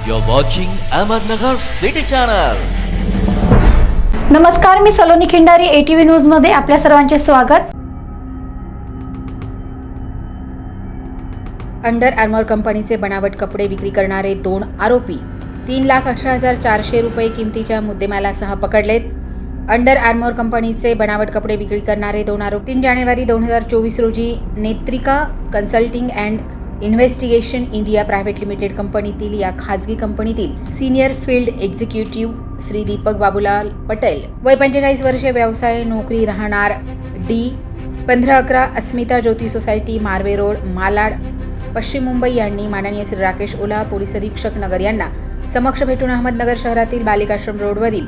You're watching Ahmednagar City Channel. नमस्कार मी Saloni Khindari ATV न्यूजमध्ये आपल्या सर्वांचे स्वागत अंडर आर्मर कंपनीचे बनावट कपडे विक्री करणारे दोन आरोपी तीन लाख अठरा हजार चारशे रुपये किमतीच्या मुद्देमालासह पकडलेत अंडर आर्मर कंपनीचे बनावट कपडे विक्री करणारे दोन आरोपी तीन जानेवारी दोन हजार चोवीस रोजी Netrika consulting and investigation India private limited कंपनीतील या खाजगी कंपनीतील senior field executive Shri Deepak Babulal Patel. वय पंचेचाळीस वर्षे व्यवसाय नोकरी राहणार डी. पंधरा अकरा अस्मिता ज्योती सोसायटी मार्वे रोड मालाड. पश्चिम मुंबई यांनी माननीय श्री राकेश ओला पोलीस अधीक्षक नगर यांना समक्ष भेटून अहमदनगर शहरातील बालिकाश्रम रोडवरील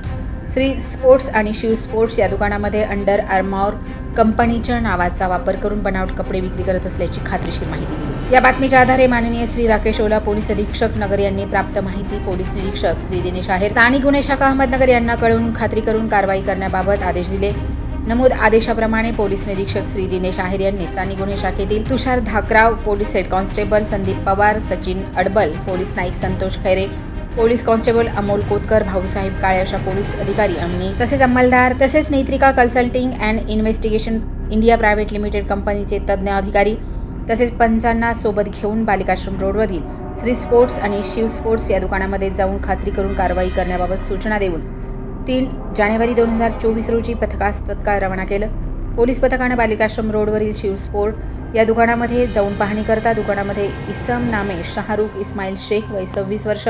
श्री स्पोर्ट्स आणि शिव स्पोर्ट्स या दुकानामध्ये अंडर आर्मॉर कंपनीच्या नावाचा वापर करून बनावट कपडे विक्री करत असल्याची खात्रीशीर माहिती दिली. या बातमीच्या आधारे माननीय श्री राकेश ओला पोलीस अधीक्षक नगर यांनी प्राप्त माहिती पोलीस निरीक्षक श्री दिनेश आहेर आणि गुन्हे शाखा अहमदनगर यांना कळवून खात्री करून कारवाई करण्याबाबत आदेश दिले. नमूद आदेशाप्रमाणे पोलीस निरीक्षक श्री दिनेश आहेर यांनी स्थानिक गुन्हे शाखेतील Tushar Dhakrao police head constable Sandeep Pawar Sachin Adbal police Naik Santosh Khaire police constable Amol Kotkar Bhausaheb Kale अशा पोलीस अधिकारी आणि तसेच अंमलदार तसेच Netrika consulting and investigation India private limited कंपनीचे तज्ज्ञ अधिकारी तसेच पंचांना सोबत घेऊन बालिकाश्रम रोडवरील श्री स्पोर्ट्स आणि शिव स्पोर्ट्स या दुकानामध्ये जाऊन खात्री करून कारवाई करण्याबाबत सूचना देऊन तीन जानेवारी दोन हजार चोवीस रोजी पथकास तत्काळ रवाना केलं. पोलीस पथकानं बालिकाश्रम रोडवरील शिव स्पोर्ट या दुकानामध्ये जाऊन पाहणी करता दुकानामध्ये इसम नामे शाहरुख इस्माईल शेख वय सव्वीस वर्ष.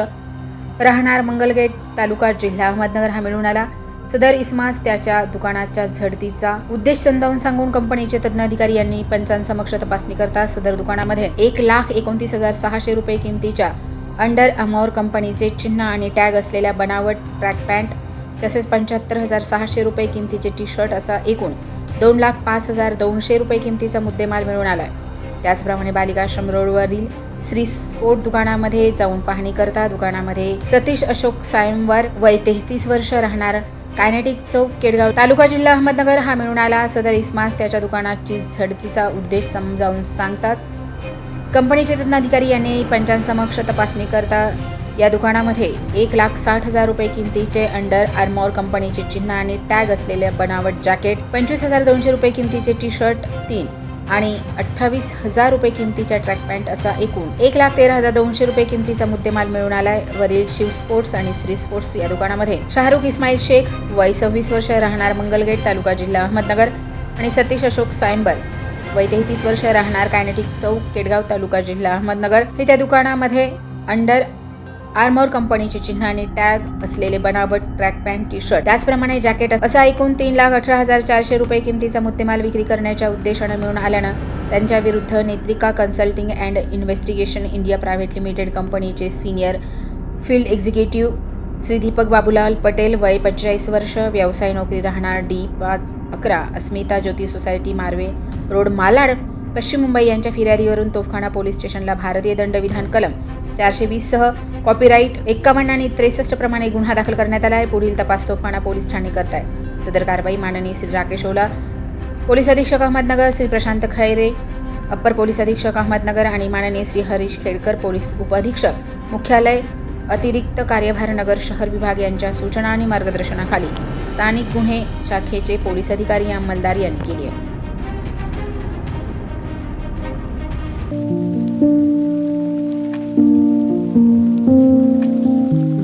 राहणार मंगलगेट तालुका जिल्हा अहमदनगर हा मिळून आला. सदर इस्मास त्याच्या दुकानाच्या झडतीचा उद्देश समजावून सांगून कंपनीचे तज्ज्ञ अधिकारी यांनी पंचांसमक्ष तपासणी करता सदर दुकानामध्ये एक लाख एकोणतीस हजार सहाशे रुपये किमतीच्या अंडर अमोर कंपनीचे चिन्ह आणि टॅग असलेल्या बनावट ट्रॅक पॅन्ट तसेच पंच्याहत्तर हजार सहाशे रुपये किमतीचे टी शर्ट असा एकूण दोन लाख पाच हजार दोनशे रुपये किमतीचा मुद्देमाल मिळून आला आहे त्याचप्रमाणे बालिकाश्रम रोडवरील श्री स्पोर्ट दुकानामध्ये जाऊन पाहणी करता दुकानामध्ये सतीश अशोक सायमवर वय तेहतीस वर्ष राहणार कायनेटिक चौक केडगाव तालुका जिल्हा अहमदनगर. हा मिळून आला सदर इस्मास त्याच्या दुकानाची झडतीचा उद्देश समजावून सांगताच कंपनीचे तज्ञ अधिकारी यांनी पंचांसमक्ष तपासणी करता या दुकानामध्ये एक लाख साठ हजार रुपये किमतीचे अंडर आर्मॉर कंपनीचे चिन्ह आणि टॅग असलेले बनावट जॅकेट पंचवीस हजार दोनशे रुपये किमतीचे टी शर्ट तीन आणि अठ्ठावीस हजार रुपये किमतीच्या ट्रॅक पॅन्ट असा एकूण एक लाख तेरा हजार दोनशे रुपये किमतीचा मुद्देमाल मिळून आलाय. वरील शिव स्पोर्ट्स आणि श्री स्पोर्ट्स या दुकानामध्ये. शाहरुख इस्माईल शेख वय सव्वीस वर्ष राहणार मंगलगेट तालुका जिल्हा अहमदनगर आणि सतीश अशोक सायंबर वय तेहतीस वर्ष राहणार कायनेटिक चौक केडगाव तालुका जिल्हा अहमदनगर. हे त्या दुकानामध्ये अंडर आर्मोर कंपनीचे चिन्हाने टॅग असलेले बनावट ट्रॅक पॅन्ट टी शर्ट त्याचप्रमाणे जॅकेट असा एकूण तीन लाख अठरा हजार चारशे रुपये किमतीचा मुद्देमाल विक्री करण्याच्या उद्देशानं मिळून आल्यानं त्यांच्या विरुद्ध Netrika consulting and investigation India private limited कंपनीचे senior field executive Shri Deepak Babulal Patel वय पंचेचाळीस वर्ष व्यवसाय नोकरी राहणार डी पाच अकरा अस्मिता ज्योती सोसायटी मार्वे रोड मालाड पश्चिम मुंबई यांच्या फिर्यादीवरून तोफखाना पोलीस स्टेशनला भारतीय दंडविधान कलम चारशे वीससह कॉपीराईट एक्कावन्न आणि त्रेसष्ट प्रमाणे गुन्हा दाखल करण्यात आला आहे. पुढील तपास तोफखाना पोलीस ठाणे करत आहे. सदर कारवाई माननीय श्री राकेश ओला पोलीस अधीक्षक अहमदनगर श्री प्रशांत खैरे अप्पर पोलीस अधीक्षक अहमदनगर आणि माननीय श्री हरीश खेडकर पोलीस उपअधीक्षक मुख्यालय अतिरिक्त कार्यभार नगर शहर विभाग यांच्या सूचना आणि मार्गदर्शनाखाली स्थानिक गुन्हे शाखेचे पोलीस अधिकारी अंमलदार यांनी केली आहे